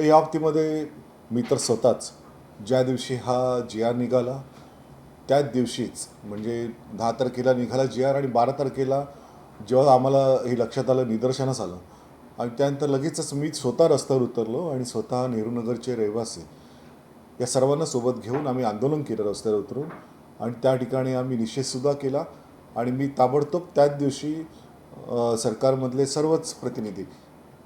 तर या बाबतीमध्ये मी तर स्वतःच ज्या दिवशी हा जी आर निघाला त्याच दिवशीच म्हणजे दहा तारखेला निघाला जी आर आणि बारा तारखेला जेव्हा आम्हाला हे लक्षात आलं निदर्शनास आलं. आणि त्यानंतर लगेचच मी स्वतः रस्त्यावर उतरलो आणि स्वतः नेहरूनगरचे रहिवासी या सर्वांना सोबत घेऊन आम्ही आंदोलन केलं रस्त्यावर उतरून. आणि त्या ठिकाणी आम्ही निषेधसुद्धा केला आणि मी ताबडतोब त्याच दिवशी सरकारमधले सर्वच प्रतिनिधी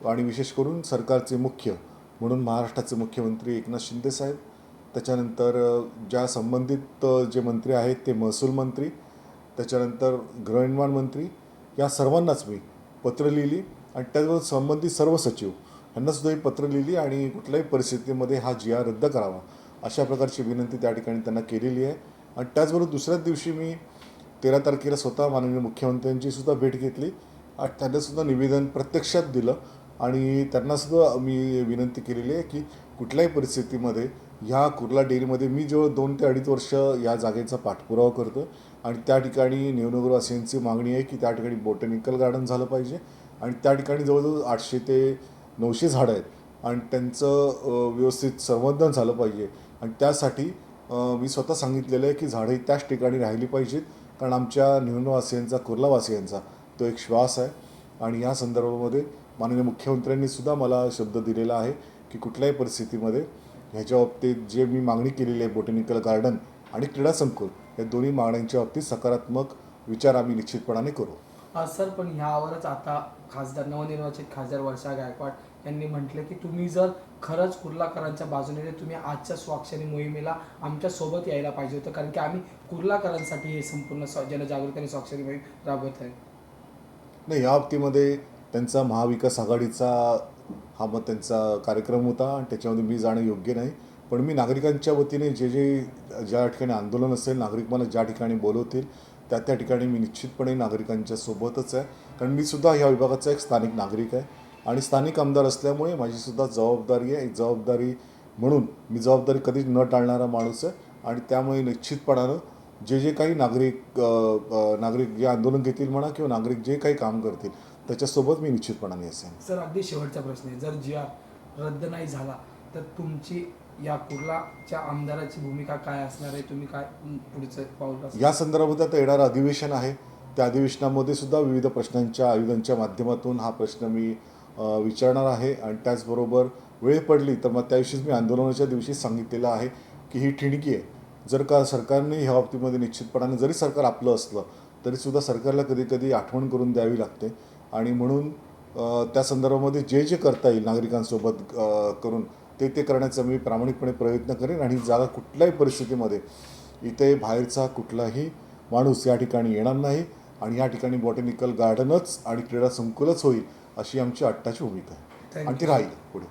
आणि विशेष करून सरकारचे मुख्य म्हणून महाराष्ट्राचे मुख्यमंत्री एकनाथ शिंदे साहेब त्याच्यानंतर ज्या संबंधित जे मंत्री आहेत ते महसूल मंत्री त्याच्यानंतर गृहनिर्माण मंत्री या सर्वांनाच मी पत्र लिहिली आणि त्याचबरोबर संबंधित सर्व सचिव यांनासुद्धा ही पत्र लिहिली आणि कुठल्याही परिस्थितीमध्ये हा जी आर रद्द करावा अशा प्रकारची विनंती त्या ठिकाणी त्यांना केलेली आहे. आणि त्याचबरोबर दुसऱ्याच दिवशी मी तेरा तारखेला स्वतः माननीय मुख्यमंत्र्यांची सुद्धा भेट घेतली आणि त्यांनासुद्धा निवेदन प्रत्यक्षात दिलं आणि त्यांनासुद्धा मी विनंती केलेली आहे की कुठल्याही परिस्थितीमध्ये ह्या कुर्ला डेअरीमध्ये मी जवळ दोन ते अडीच वर्ष या जागेचा पाठपुरावा करतो आणि त्या ठिकाणी नेवनगरवासियांची मागणी आहे की त्या ठिकाणी बॉटॅनिकल गार्डन झालं पाहिजे आणि त्या ठिकाणी जवळजवळ आठशे ते नऊशे झाडं आहेत आणि त्यांचं व्यवस्थित संवर्धन झालं पाहिजे. आणि त्यासाठी मी स्वतः सांगितलेलं आहे की झाडं त्याच ठिकाणी राहिली पाहिजेत कारण आमच्या निवडणवासियांचा कुर्लावासियांचा तो एक श्वास आहे. आणि या संदर्भामध्ये माननीय मुख्यमंत्र्यांनी सुद्धा मला शब्द दिलेला आहे की कुठल्याही परिस्थितीमध्ये ह्याच्या बाबतीत जे मी मागणी केलेली आहे बोटॅनिकल गार्डन आणि क्रीडा संकुल या दोन्ही मागण्यांच्या बाबतीत सकारात्मक विचार आम्ही निश्चितपणाने करू. हा सर पण ह्यावरच आता खासदार नवनिर्वाचित खासदार वर्षा गायकवाड यांनी म्हटलं की तुम्ही जर खरंच कुर्लाकरांच्या बाजूने तुम्ही आजच्या स्वाक्षरी मोहिमेला आमच्यासोबत यायला पाहिजे होतं कारण की आम्ही कुर्लाकरांसाठी हे संपूर्ण जनजागृती आणि स्वाक्षरी मोहीम राबवत आहे. नाही या बाबतीमध्ये त्यांचा महाविकास आघाडीचा हा मग त्यांचा कार्यक्रम होता आणि त्याच्यामध्ये मी जाणं योग्य नाही. पण मी नागरिकांच्या वतीने जे जे ज्या ठिकाणी आंदोलन असेल नागरिक मला ज्या ठिकाणी बोलवतील त्या त्या ठिकाणी मी निश्चितपणे नागरिकांच्या सोबतच आहे. कारण मी सुद्धा ह्या विभागाचा एक स्थानिक नागरिक आहे आणि स्थानिक आमदार असल्यामुळे माझीसुद्धा जबाबदारी आहे. एक जबाबदारी म्हणून मी जबाबदारी कधीच न टाळणारा माणूस आहे आणि त्यामुळे निश्चितपणानं जे जे काही नागरिक नागरिक जे आंदोलन घेतील म्हणा किंवा नागरिक जे काही काम करतील त्याच्यासोबत मी निश्चितपणाने असेन. सर अगदी शेवटचा प्रश्न आहे. जर जी आर रद्द नाही झाला तर तुमची या कुर्लाच्या आमदाराची भूमिका काय असणार आहे? तुम्ही काय पुढचं पाऊल? या संदर्भात आता येणारं अधिवेशन आहे. त्या अधिवेशनामध्ये सुद्धा विविध प्रश्नांच्या आयुधांच्या माध्यमातून हा प्रश्न मी विचारणार आहे. आणि त्याचबरोबर वेळ पडली तर मग त्याविषयीच मी आंदोलनाच्या दिवशी सांगितलेलं आहे की ही ठिणगी आहे. जर का सरकारने ह्या बाबतीमध्ये निश्चितपणाने जरी सरकार आपलं असलं तरीसुद्धा सरकारला कधी कधी आठवण करून द्यावी लागते. आणि म्हणून त्या संदर्भामध्ये जे जे करता येईल नागरिकांसोबत करून ते ते करण्याचा मी प्रामाणिकपणे प्रयत्न करेन आणि जागा कुठल्याही परिस्थितीमध्ये इथे बाहेरचा कुठलाही माणूस या ठिकाणी येणार नाही आणि या ठिकाणी बॉटॅनिकल गार्डनच आणि क्रीडा संकुलच होईल अशी आमची आट्टाची भूमिका आहे. आणि ती राहील पुढे.